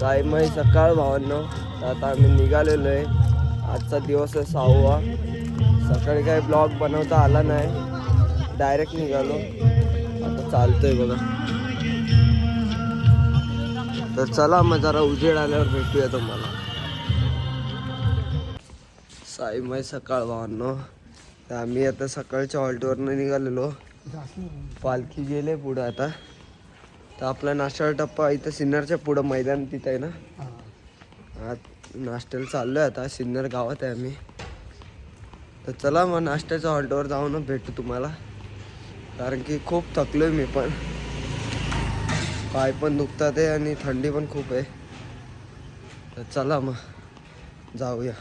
साईमाई सकाळ भावांनो. आता आम्ही निघालेलो आहे. आजचा दिवस आहे सहावा. सकाळी काही ब्लॉग बनवता आला नाही. डायरेक्ट निघालो. आता चालतोय बघा. तर चला मग जरा उजेड आल्यावर भेटूया तुम्हाला. साईमाई सकाळ भावांनो. तर आम्ही आता सकाळच्या हॉल्टवरनं निघालेलो. पालखी गेले पुढं आता. तर आपला नाश्त्याचा टप्पा इथं सिन्नरच्या पुढं मैदान तिथं आहे ना? आत नाश्त्याला चाललोय आता. सिन्नर गावात आहे आम्ही. तर चला मग नाश्त्याच्या हॉल्टवर जाऊन भेटू तुम्हाला. कारण की खूप थकलोय मी पण. पाय पण दुखतात आहे आणि थंडी पण खूप आहे. तर चला मग जाऊया.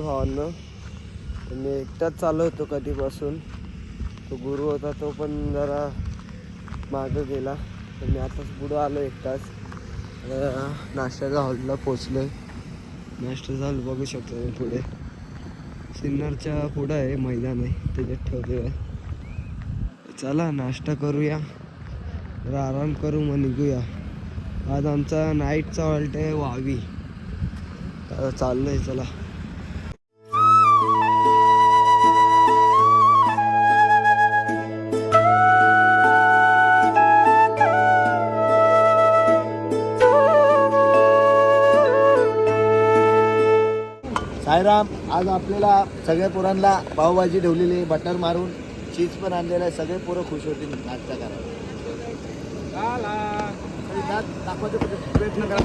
साईमाई सकाळ मी एकटाच चालू होतो कधीपासून. तो गुरु होता तो पण जरा मागं गेला. तर मी आताच पुढं आलो एकटाच. नाश्त्याच्या हॉलला पोचलो आहे नाश्ता झालं बघू शकतो मी पुढे. सिन्नरच्या पुढं आहे मैदान आहे त्याच्यात ठेवले आहे चला नाश्ता करूया. जरा आराम करू मग निघूया. आज आमचा नाईटचा हॉल्ट आहे वावी. आता आहे चला. साईराम आज आपल्याला सगळ्या पोरांना पावभाजी ठेवलेली आहे बटर मारून चीज पण आणलेलं आहे सगळे पोरं खुश होतील नाश्ता करायला. दाखवायचा प्रयत्न करा.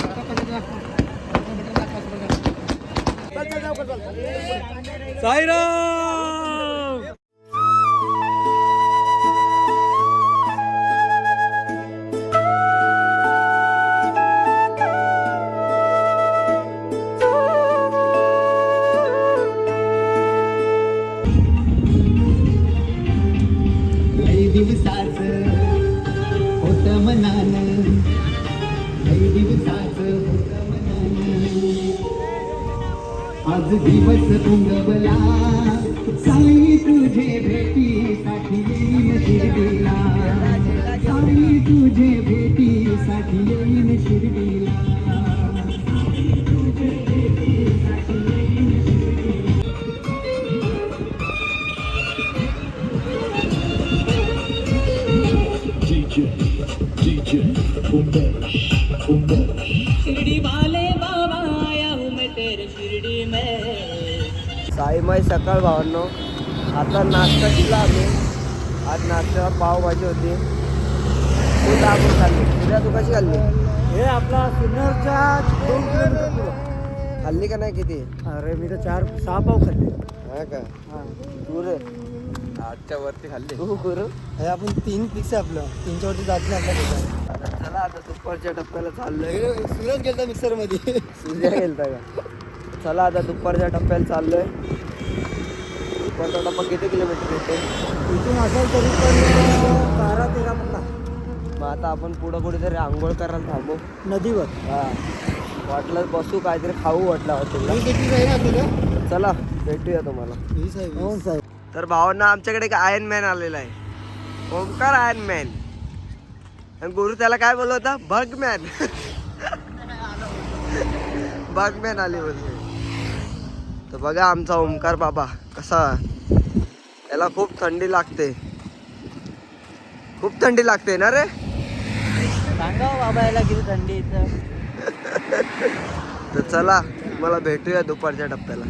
चल, तुझे भेटीसाठी येईन शिर्डीला. साई तुझे भेटीसाठी येईन शिर्डीला. शिरडी वाले बाबा आया हूँ मैं तेरे शिरडी में. साईमाई सकाळ भावांनो आता नाश्ता केला आम्ही आज नाश्त्याला पावभाजी होती. तू दाबून खाल्ली. तुझ्या तू कशी खाल्ली. हे आपला सिन्नरच्या दोन किलोमीटर पुढं. खाल्ली का नाही किती? अरे मी तर चार सहा पाव खाल्ले. हा का? तू रे आजच्या वरती खाल्ली. तू करू हे आपण तीन फिक्स आहे आपलं. तीनच्या वरती जात नाही आपल्या चला आता दुपारच्या टप्प्याला चाललोय. सुरज गेलता मिक्सरमध्ये. सूर्या गेलता का? चला आता दुपारच्या टप्प्याला चाललोय. दुपारचा टप्पा किती किलोमीटर येते? इथून असेल तरी पण बारा तेरा पन्ना मग आता आपण पुढं कुठेतरी आंघोळ करायला थांबू. नदीवर. हा. वाटलं बसू काहीतरी खाऊ वाटलं हॉटेलला चला भेटूया तुम्हाला. आहे हो साहेब. तर भावांना आमच्याकडे एक आयर्न मॅन आलेला आहे. ओंकार आयर्न मॅन आणि गुरु त्याला काय बोलत होता? बग मॅन बग मॅन आली बोलते तर बघा आमचा ओंकार बाबा कसा त्याला खूप थंडी लागते. खूप थंडी लागते ना रे? सांगा हो बाबा याला किती थंडी तर चला मला भेटूया दुपारच्या टप्प्याला.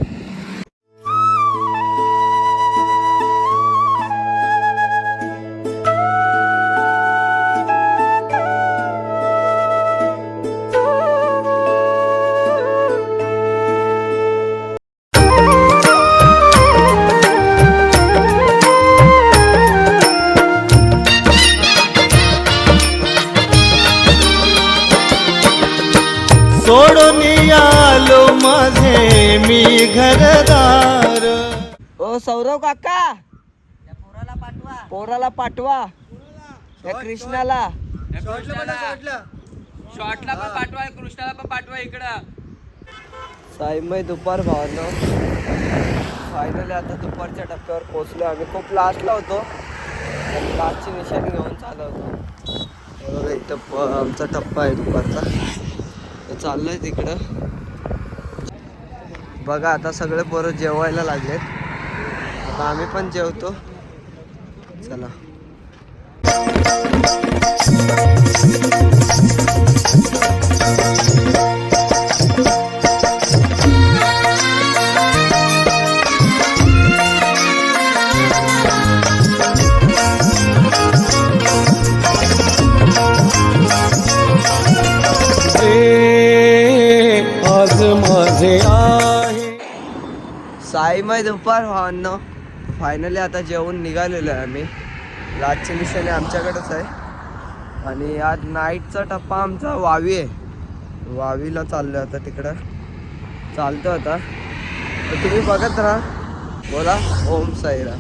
घरदार. ओ सौरव काका. पोराला पाठवा. या कृष्णाला. शॉर्टला पण पाठवा कृष्णाला पण पाठवा इकडं. साईमय दुपार भावांनो. फायनली आता दुपारच्या टप्प्यावर पोहोचलो आम्ही. खूप लास्टला होतो. आणि लास्टची निशाणी घेऊन चालू होतो हे बघा इथं आमचा टप्पा आहे दुपारचा. तर चाललोय तिकडं. बघा आता सगळे पोरं जेवायला लागलेत. आता आम्ही पण जेवतो. चला. जे साईमय दुपार अन्न फायनली आता जेवून निघालेलो आहे आम्ही. रातचे निशाने आमच्याकडेच आहे. आणि आज नाईटचा टप्पा आमचा वावी आहे. वावीला चाललो आता तिकडं. चालतो आता. तर तुम्ही बघत राहा. बोला ओम साईरा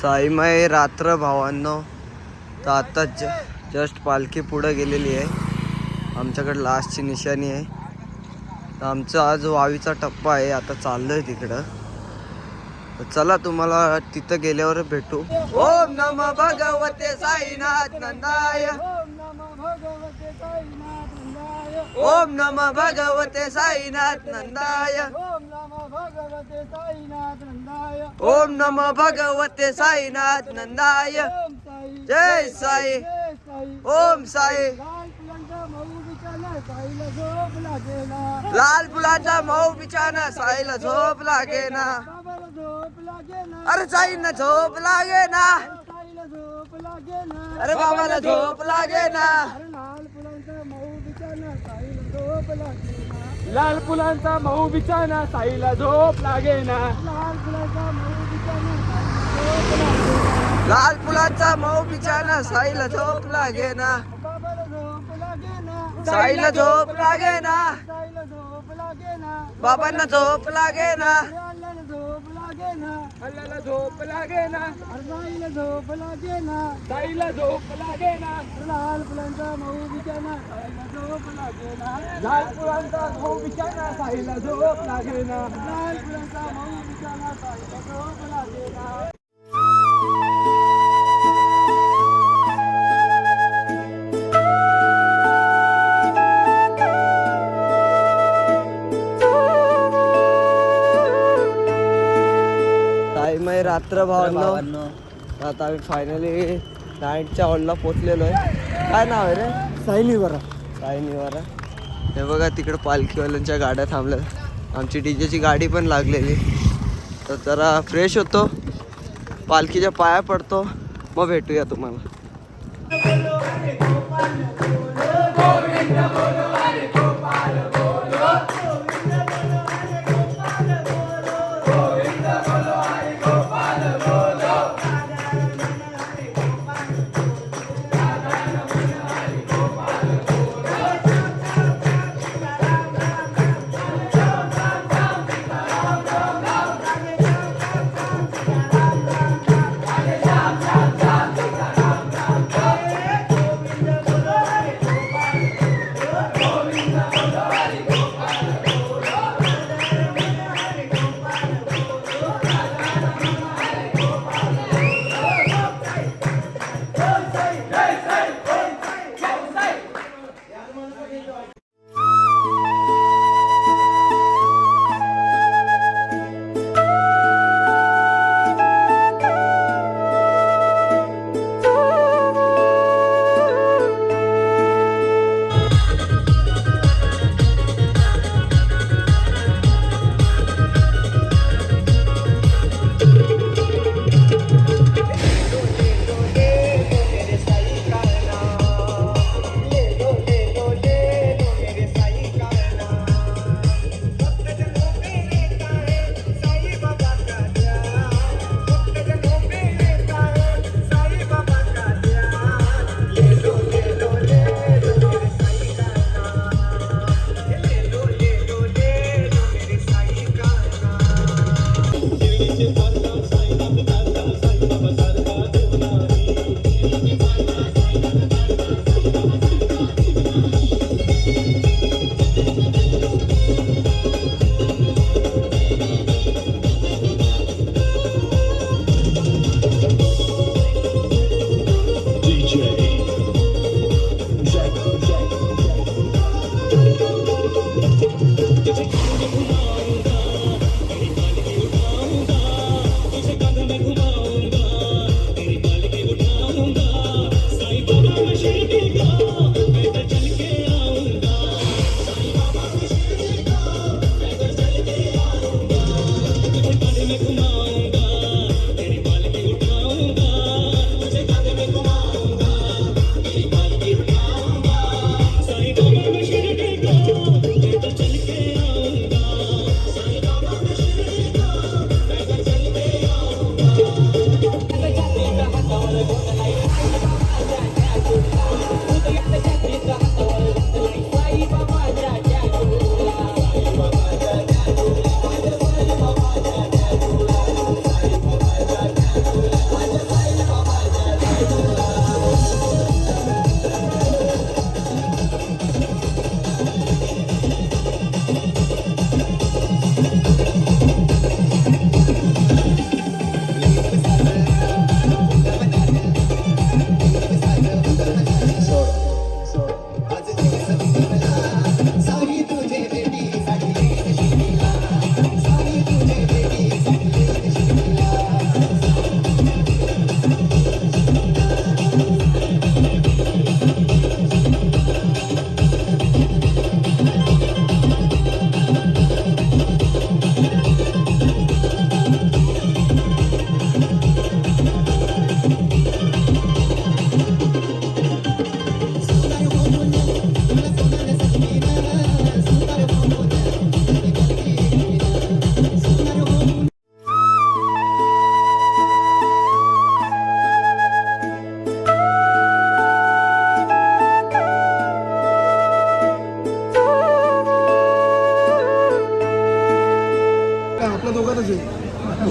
साईमय रात्र भावांनो. तर आता ज जस्ट पालखी पुढं गेलेली आहे. आमच्याकडे लास्टची निशाणी आहे. तर आमचा आज वावीचा टप्पा आहे. आता चाललो आहे तिकडं. तर चला तुम्हाला तिथं गेल्यावर भेटू. ओम नम भगवते साईनाथ नंदाय. ओम नम भगवते साईनाथ नंदाय. ओम नम भगवते साईनाथ नंदाय। जय साई। ओम साई। लाल फुलाचा मऊ बिछाना साईला झोप लागे ना। अरे साईला झोप लागे ना। अरे बाबाला झोप लागे ना। लाल फुलांचा मऊ बिचाना साईला झोप लागे ना लाल फुलाचा मऊ बिछाना साईला झोप लागे ना साईला झोप लागे ना। बाबांना झोप लागे ना। अल्लाला झोप लागे ना। साईला झोप लागे ना। लाल फुलांचा मऊ बिचाना साईला झोप लागे ना। लाल फुलांचा मऊ बिचाना साईला झोप लागे ना। लाल फुलांचा मऊ बिचाना साईला झोप लागे ना। रात्र भावांनो आता आम्ही फायनली नाईटच्या हॉलला पोचलेलो आहे. काय नाव आहे रे? साई निवारा साई निवारा हे बघा तिकडे पालखीवाल्यांच्या गाड्या थांबल्या. आमची डीजेची गाडी पण लागलेली. तर जरा फ्रेश होतो. पालखीच्या पाया पडतो. मग भेटूया तुम्हाला.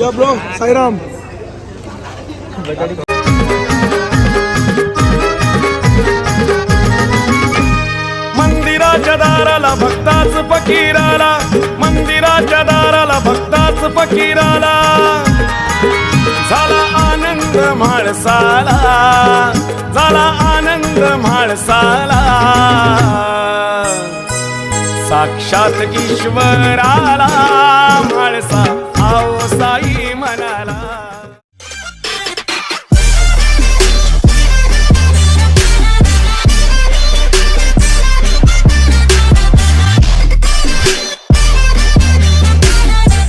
या ब्रो साईराम मंदिराच्या दाराला भक्ताच फकीराला. मंदिराच्या दाराला भक्ताच फकीराला. झाला आनंद म्हाळसाला झाला आनंद म्हाळसाला साक्षात ईश्वराला म्हाळसा साई म्हणाला.